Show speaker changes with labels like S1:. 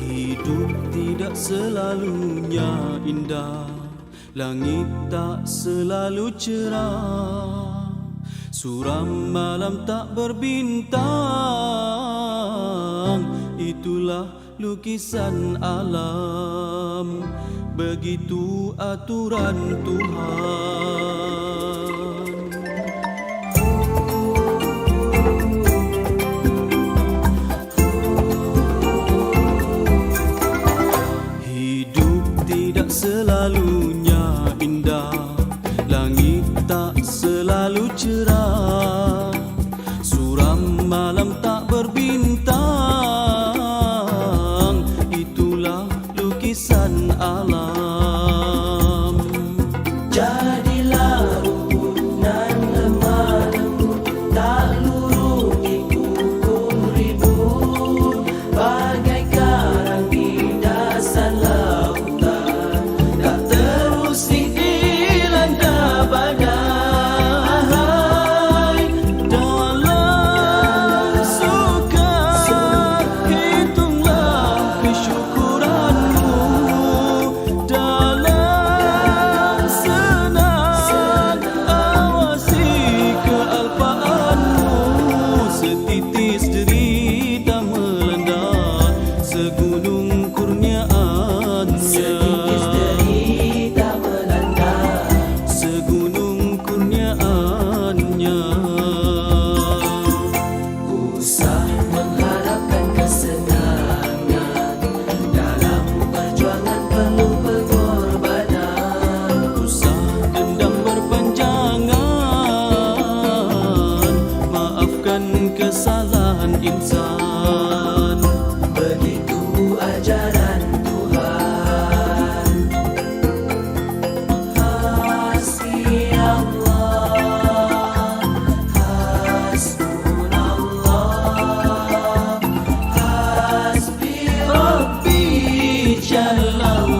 S1: Hidup tidak selalunya indah. Langit tak selalu cerah. Suram malam tak berbintang. Itulah lukisan alam. Begitu aturan Tuhan selalunya indah. Langit tak selalu cerah. Suram malam tak berbintang. Itulah lukisan alam.
S2: Jadilah
S1: kesalahan insan.
S2: Begitu ajaran Tuhan. Hasbi Allah Hasbunallah Hasbi Rabbi Jalallah